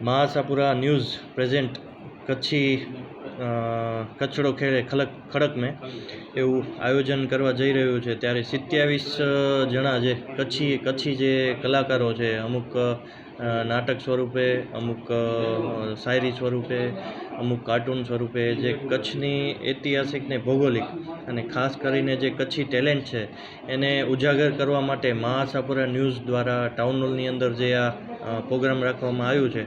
મહાસાપુરા news present Kutchi કચ્છડો ખેડે ખલક ખડક મેં એવું આયોજન કરવા જઈ રહ્યું છે. ત્યારે સિત્યાવીસ જણા જે કચ્છી કચ્છી જે કલાકારો છે, અમુક નાટક સ્વરૂપે, અમુક શાયરી સ્વરૂપે, અમુક કાર્ટૂન સ્વરૂપે, જે કચ્છની ઐતિહાસિક ને ભૌગોલિક અને ખાસ કરીને જે કચ્છી ટેલેન્ટ છે, એને ઉજાગર કરવા માટે મહાસાપુરા ન્યૂઝ દ્વારા ટાઉન હોલની અંદર જે આ પ્રોગ્રામ રાખવામાં આવ્યું છે,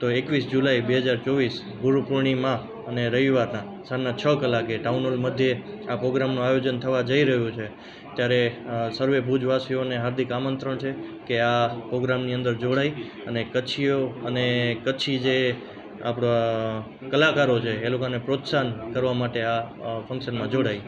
તો એકવીસ જુલાઈ બે હજાર ચોવીસ ગુરુ પૂર્ણિમા અને રવિવારના સાંજના છ કલાકે ટાઉન હોલ મધ્યે આ પ્રોગ્રામનું આયોજન થવા જઈ રહ્યું છે. ત્યારે સર્વે ભુજવાસીઓને હાર્દિક આમંત્રણ છે કે આ પ્રોગ્રામની અંદર જોડાય અને કચ્છીઓ અને કચ્છી જે આપણા કલાકારો છે એ લોકોને પ્રોત્સાહન કરવા માટે આ ફંક્શનમાં જોડાઈ.